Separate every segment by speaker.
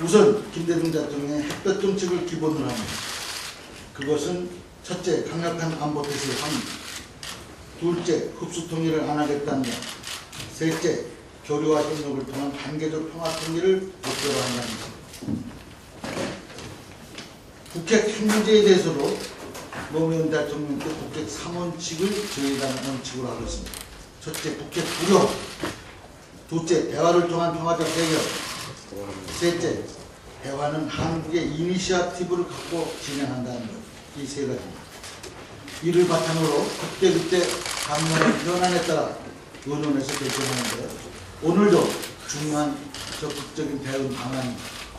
Speaker 1: 우선 김대중 대통령의 햇볕 정책을 기본으로 합니다. 그것은 첫째, 강력한 안보 태세의 확립. 둘째, 흡수 통일을 안 하겠다는 것. 셋째, 교류와 협력을 통한 단계적 평화 통일을 목표로 한다는 것. 북핵 핵 문제에 대해서도 노무현 대통령께 북핵 3원칙을 저희당은 원칙으로 하고 있습니다. 첫째, 북핵 불용. 둘째, 대화를 통한 평화적 해결. 셋째, 대화는 한국의 이니시아티브를 갖고 진행한다는 것. 이 세 가지입니다. 이를 바탕으로 그때그때 강론의 현안에 따라 의논해서 결정하는데요. 오늘도 중요한 적극적인 대응 방안,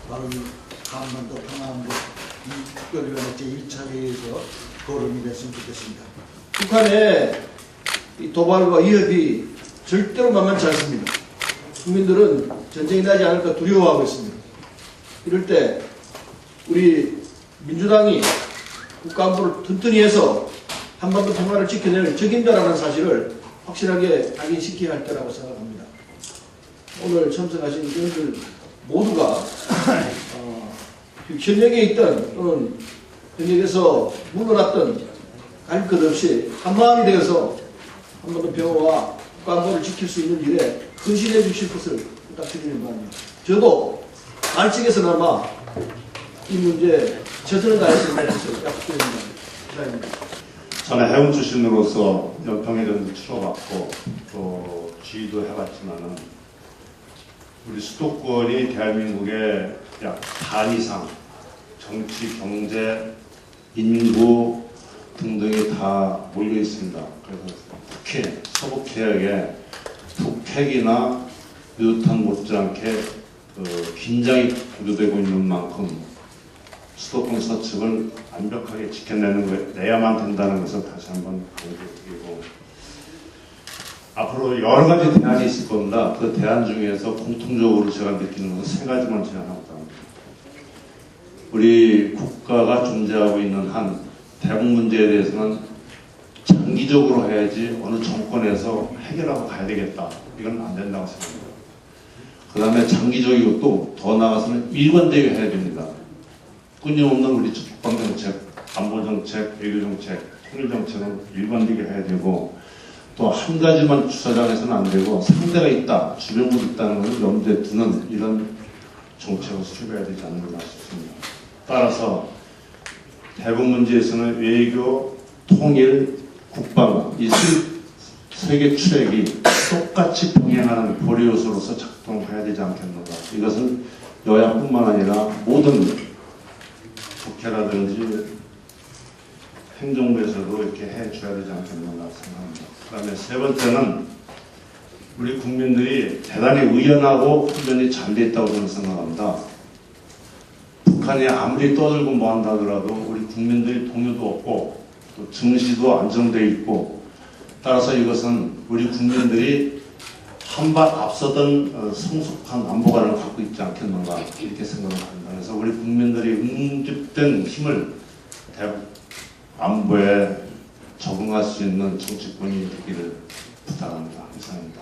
Speaker 1: 바로 이 한반도 평화안보 이 특별위원회 제1차 회의에서 거론이 됐으면 좋겠습니다.
Speaker 2: 북한의 이 도발과 위협이 절대로 만만치 않습니다. 국민들은 전쟁이 나지 않을까 두려워하고 있습니다. 이럴 때 우리 민주당이 국가안보를 튼튼히 해서 한반도 평화를 지켜낼 적임자라는 사실을 확실하게 각인시켜야 할 때라고 생각합니다. 오늘 참석하신 의원들 모두가 어, 현역에 있던 또는 현역에서 물러났던 갈 것 없이 한마음이 되어서 한반도 평화와 국가안보를 지킬 수 있는 일에 헌신해 주실 것을 부탁드리는 바입니다. 저도 안측에서나마 이 문제에 최선을 다해서 것을 약속드립니다. 기사입니다.
Speaker 3: 저는 해운 출신으로서 연평해전도 치러봤고 또 지휘도 해봤지만은 우리 수도권이 대한민국의 약 반 이상 정치, 경제, 인구 등등이 다 몰려 있습니다. 그래서 북해, 서북 해역에 북핵이나 유탄 못지않게 그 긴장이 고조되고 있는 만큼 수도권 서측을 완벽하게 지켜내는 거 내야만 된다는 것을 다시 한번 강조드리고 앞으로 여러 가지 대안이 있을 겁니다. 그 대안 중에서 공통적으로 제가 느끼는 것은 세 가지만 제안하고 합니다. 우리 국가가 존재하고 있는 한 대북 문제에 대해서는 장기적으로 해야지 어느 정권에서 해결하고 가야 되겠다. 이건 안 된다고 생각합니다. 그 다음에 장기적이고 또 더 나아가서는 일관되게 해야 됩니다. 끊임없는 우리 국방정책, 안보정책, 외교정책, 통일정책은 일관되게 해야 되고 또 한 가지만 주사장해서는 안 되고 상대가 있다, 주변국 있다는 것을 염두에 두는 이런 정책을 수립해야 되지 않는가 싶습니다. 따라서 대북 문제에서는 외교, 통일, 국방 이세개 트랙이 똑같이 병행하는 고려 요소로서 작동해야 되지 않겠는가. 이것은 여야뿐만 아니라 모든 국회라든지 행정부에서도 이렇게 해줘야 되지 않겠는가 생각합니다. 그 다음에 세 번째는 우리 국민들이 대단히 의연하고 훈련이 잘 돼 있다고 저는 생각합니다. 북한이 아무리 떠들고 뭐 한다 하더라도 우리 국민들이 동요도 없고 또 증시도 안정돼 있고 따라서 이것은 우리 국민들이 한 발 앞서던 어, 성숙한 안보관을 갖고 있지 않겠는가 이렇게 생각을 합니다. 그래서 우리 국민들이 응집된 힘을 대북 안보에 적응할 수 있는 정치권이 되기를 부탁합니다. 이상입니다.